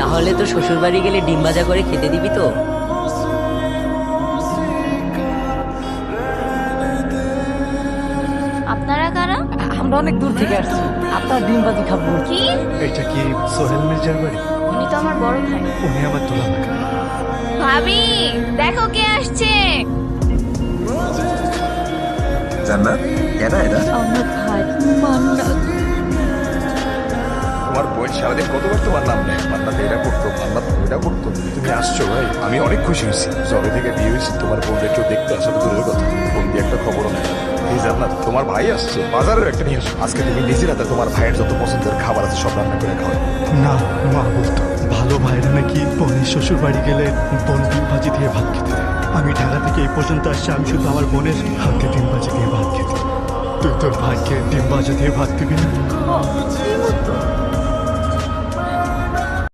তাহলে তো শ্বশুর বাড়ি গেলে ডিম ভাজা করে খেতে দিবি তো? আপনারা কারা? আমরা অনেক দূর থেকে আসছি। আপনার ডিম বাজি খাব। কি? এটা কি সোহেল মির্জার বাড়ি? উনি তো আমার বড় ভাই। উনি আমার তোলা ভাবি দেখো কে আসছে। জান্নাত এরা আমার ভাই মান্না বোন সারাদিন কতবার তোমার নাম নেয়? মান্নাত এটা করতো মান্নাত এটা করতো। তুমি আসছো, ভাই, আমি অনেক খুশি হয়েছি। জবে থেকে বিয়ে হয়েছি, তোমার বোন একটু দেখতে আসার দূরের কথা। ফোন দিয়ে একটা খবরও নেই এই জান্নাত তোমার ভাই আসছে, বাজারের একটা নিয়ে আসো আজকে তুমি নিজের হাতে তোমার ভাইয়ের যত পছন্দের খাবার আছে সব রান্না করে খাও না, মা বলতো, ভালো ভাইরা নাকি বোনের শ্বশুর বাড়ি গেলে বোন ডিম ভাজি দিয়ে ভাত খেতে আমি ঢাকা থেকে এই পর্যন্ত আসছি, আমি শুধু আমার বোনের হাতে ডিম ভাজি দিয়ে ভাত খেতে। তুই তোর ভাইকে ডিম ভাজা দিয়ে ভাত দিবি না?